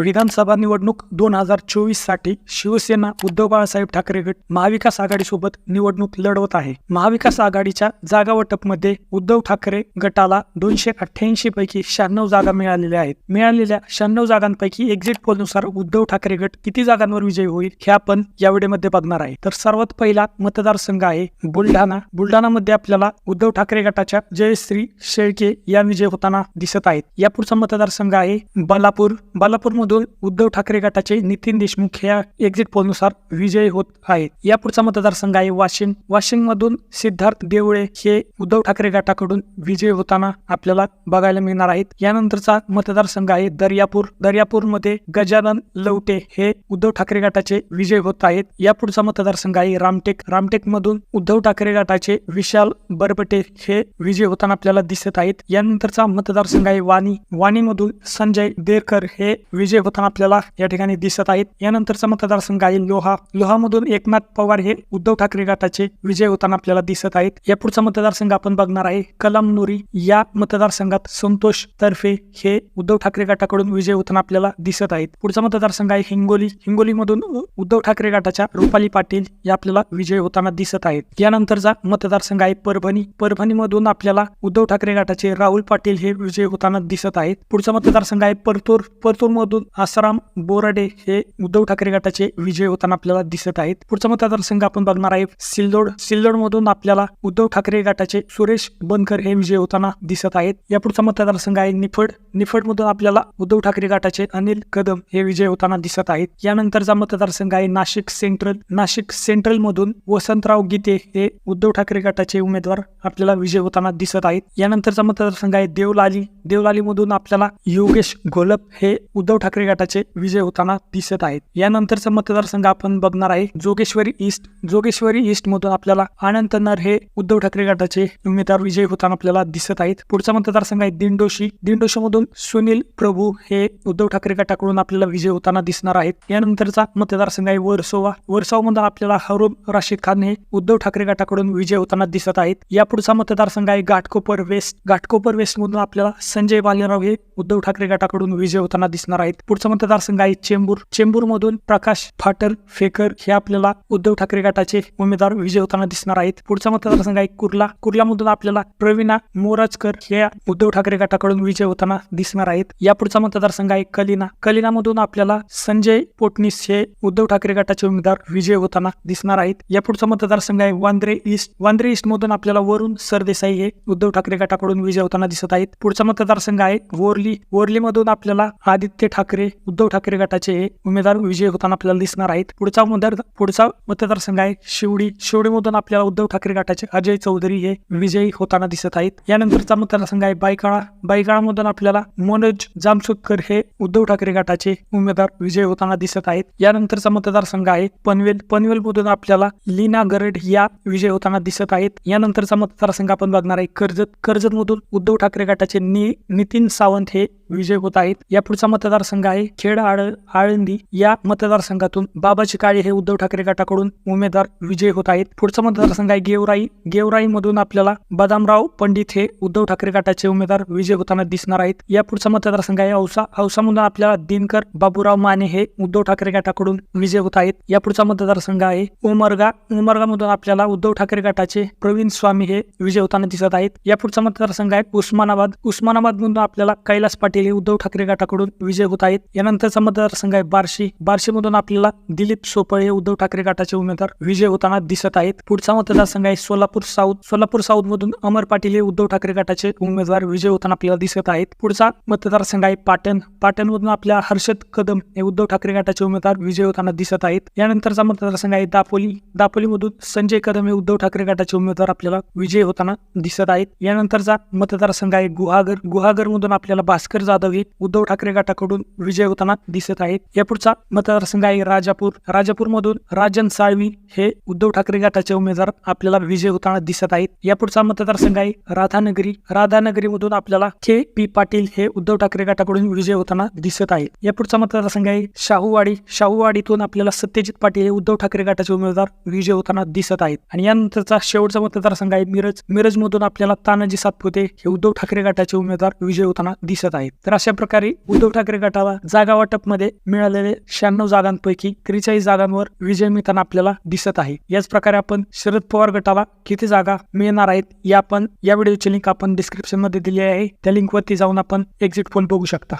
विधानसभा निवडणूक दोन हजार चोवीससाठी शिवसेना उद्धव बाळासाहेब ठाकरे गट महाविकास आघाडीसोबत निवडणूक लढवत आहे. महाविकास आघाडीच्या जागा वाटपमध्ये उद्धव ठाकरे गटाला दोनशे अठ्ठ्याऐंशी पैकी शहाण्णव जागा मिळालेल्या आहेत. मिळालेल्या शहाण्णव जागांपैकी एक्झिट पोलनुसार उद्धव ठाकरे गट किती जागांवर विजयी होईल हे आपण या व्हिडिओमध्ये बघणार आहे. तर सर्वात पहिला मतदारसंघ आहे बुलढाणा. बुलढाणामध्ये आपल्याला उद्धव ठाकरे गटाच्या जयश्री शेळके या विजय होताना दिसत आहेत. यापुढचा मतदारसंघ आहे बलापूर. मधून उद्धव ठाकरे गटाचे नितीन देशमुख या एक्झिट पोलनुसार विजयी होत आहेत. या पुढचा मतदारसंघ आहे वाशिम. वाशिम मधून सिद्धार्थ देवळे हे उद्धव ठाकरे गटाकडून विजय होताना आपल्याला बघायला मिळणार आहेत. यानंतरचा मतदारसंघ आहे दर्यापूर. दर्यापूरमध्ये गजानन लवटे हे उद्धव ठाकरे गटाचे विजय होत आहेत. या पुढचा मतदारसंघ आहे रामटेक. रामटेक मधून उद्धव ठाकरे गटाचे विशाल बरबटे हे विजय होताना आपल्याला दिसत आहेत. यानंतरचा मतदारसंघ आहे वाणी. वाणीमधून संजय देरकर हे विजय होताना आपल्याला या ठिकाणी दिसत आहेत. यानंतरचा मतदारसंघ आहे लोहा. लोहामधून एकनाथ पवार हे उद्धव ठाकरे गटाचे विजय होताना आपल्याला दिसत आहेत. या पुढचा मतदारसंघ आपण बघणार आहे. कलामनुरी या मतदारसंघात संतोष तर्फे हे उद्धव ठाकरे गटाकडून विजय होताना आपल्याला दिसत आहेत. पुढचा मतदारसंघ आहे हिंगोली. हिंगोलीमधून उद्धव ठाकरे गटाच्या रुपाली पाटील या आपल्याला विजय होताना दिसत आहेत. यानंतरचा मतदारसंघ आहे परभणी. परभणीमधून आपल्याला उद्धव ठाकरे गटाचे राहुल पाटील हे विजय होताना दिसत आहेत. पुढचा मतदारसंघ आहे परतूर. परतूर मधून आसाराम बोराडे हे उद्धव ठाकरे गटाचे विजय होताना आपल्याला दिसत आहेत. पुढचा मतदारसंघ आपण बघणार आहे. सिल्लोड सिल्लोड मधून आपल्याला उद्धव ठाकरे गटाचे सुरेश बनकर हे विजय होताना दिसत आहेत. या पुढचा मतदारसंघ आहे निफड. निफड मधून आपल्याला उद्धव ठाकरे गटाचे अनिल कदम हे विजय होताना दिसत आहेत. यानंतरचा मतदारसंघ आहे नाशिक सेंट्रल. नाशिक सेंट्रल मधून वसंतराव गीते हे उद्धव ठाकरे गटाचे उमेदवार आपल्याला विजय होताना दिसत आहेत. यानंतरचा मतदारसंघ आहे देवलाली. देवलाली मधून आपल्याला योगेश घोलप हे उद्धव ठाकरे गटाचे विजय होताना दिसत आहेत. यानंतरचा मतदारसंघ आपण बघणार आहे. जोगेश्वरी ईस्ट जोगेश्वरी ईस्ट मधून आपल्याला आनंद नर हे उद्धव ठाकरे गटाचे उमेदवार विजय होताना आपल्याला दिसत आहेत. पुढचा मतदारसंघ आहे दिंडोशी. दिंडोशी मधून सुनील प्रभू हे उद्धव ठाकरे गटाकडून आपल्याला विजय होताना दिसणार आहेत. यानंतरचा मतदारसंघ आहे वर्सोवा. वर्सोवा मधून आपल्याला हरुम राशीद खान हे उद्धव ठाकरे गटाकडून विजय होताना दिसत आहेत. या पुढचा मतदारसंघ आहे घाटकोपर वेस्ट घाटकोपर वेस्ट मधून आपल्याला संजय बालेराव हे उद्धव ठाकरे गटाकडून विजय होताना दिसणार आहेत. पुढचा मतदारसंघ आहे चेंबूर. चेंबूर मधून प्रकाश फाटल फेकर हे आपल्याला उद्धव ठाकरे गटाचे उमेदवार विजय होताना दिसणार आहेत. पुढचा मतदारसंघ आहे कुर्ला. कुर्लामधून आपल्याला प्रवीणा मोराजकर हे उद्धव ठाकरे गटाकडून विजय होताना दिसणार आहेत. या पुढचा मतदारसंघ आहे कलिना. कलिनामधून आपल्याला संजय पोटनीस हे उद्धव ठाकरे गटाचे उमेदवार विजय होताना दिसणार आहेत. या पुढचा मतदारसंघ आहे वांद्रे ईस्ट. वांद्रे ईस्ट मधून आपल्याला वरुण सरदेसाई हे उद्धव ठाकरे गटाकडून विजय होताना दिसत आहेत. पुढचा मतदारसंघ आहे वोरली. वोरली मधून आपल्याला आदित्य ठाकरे ठाकरे उद्धव ठाकरे गटाचे हे उमेदवार विजय होताना आपल्याला दिसणार आहेत. पुढचा मतदार पुढचा मतदारसंघ आहे. शिवडी शिवडी मधून आपल्याला उद्धव ठाकरे गटाचे अजय चौधरी हे विजयी होताना दिसत आहेत. यानंतरचा मतदारसंघ आहे बायकाळा. बायकाळा मधून आपल्याला मनोज जामसुतकर हे उद्धव ठाकरे गटाचे उमेदवार विजय होताना दिसत आहेत. यानंतरचा मतदारसंघ आहे पनवेल. पनवेल मधून आपल्याला लीना गरड या विजय होताना दिसत आहेत. यानंतरचा मतदारसंघ आपण बघणार आहे कर्जत. कर्जत मधून उद्धव ठाकरे गटाचे नि नितीन सावंत हे विजय होत आहेत या पुढचा मतदारसंघ आहे खेड आळ आळंदी. या मतदारसंघातून बाबाजी काळे हे उद्धव ठाकरे गटाकडून उमेदवार विजय होत आहेत पुढचा मतदारसंघ आहे गेवराई. गेवराई मधून आपल्याला बदामराव पंडित हे उद्धव ठाकरे गटाचे उमेदवार विजय होताना दिसणार आहेत. या पुढचा मतदारसंघ आहे औसा. औसामधून आपल्याला दिनकर बाबूराव माने हे उद्धव ठाकरे गटाकडून विजय होत आहेत या पुढचा मतदारसंघ आहे उमरगा. उमरगा मधून आपल्याला उद्धव ठाकरे गटाचे प्रवीण स्वामी हे विजय होताना दिसत आहेत. या पुढचा मतदारसंघ आहे उस्मानाबाद. उस्मानाबाद मधून आपल्याला कैलास पाटील हे उद्धव ठाकरे गटाकडून विजय होत आहेत. यानंतरचा मतदारसंघ आहे बार्शी. बार्शीमधून आपल्याला दिलीप सोपळ हे उद्धव ठाकरे गटाचे उमेदवार विजय होताना दिसत आहेत. पुढचा मतदारसंघ आहे सोलापूर साऊथ. सोलापूर साऊथ मधून अमर पाटील हे उद्धव ठाकरे गटाचे उमेदवार विजय होताना आपल्याला दिसत आहेत. पुढचा मतदारसंघ आहे पाटण. पाटण मधून आपल्या हर्षद कदम हे उद्धव ठाकरे गटाचे उमेदवार विजय होताना दिसत आहेत. यानंतरचा मतदारसंघ आहे दापोली. दापोलीमधून संजय कदम हे उद्धव ठाकरे गटाचे उमेदवार आपल्याला विजय होताना दिसत आहेत. यानंतरचा मतदारसंघ आहे गुहागर. गुहागर मधून आपल्याला भास्कर जाधव हे उद्धव ठाकरे गटाकडून विजय होताना दिसत आहेत. या पुढचा मतदारसंघ आहे राजापूर. राजापूर मधून राजन साळवी हे उद्धव ठाकरे गटाचे उमेदवार आपल्याला विजय होताना दिसत आहेत. या पुढचा मतदारसंघ आहे राधानगरी. राधानगरी मधून आपल्याला के. पी. पाटील हे उद्धव ठाकरे गटाकडून विजय होताना दिसत आहेत. या पुढचा मतदारसंघ आहे शाहूवाडी. शाहूवाडीतून आपल्याला सत्यजित पाटील हे उद्धव ठाकरे गटाचे उमेदवार विजय होताना दिसत आहेत. आणि यानंतरचा शेवटचा मतदारसंघ आहे मिरज. मिरज मधून आपल्याला तानाजी सातपुते हे उद्धव ठाकरे गटाचे उमेदवार विजय होताना दिसत आहेत. तर अशा प्रकारे उद्धव ठाकरे गटाला जागा वाटपमध्ये मिळालेले शहाण्णव जागांपैकी त्रेचाळीस जागांवर विजय मिळताना आपल्याला दिसत आहे. याच प्रकारे आपण शरद पवार गटाला किती जागा मिळणार आहेत या आपण या व्हिडिओची लिंक आपण डिस्क्रिप्शनमध्ये दिली आहे. त्या लिंक वरती जाऊन आपण एक्झिट पोल बघू शकता.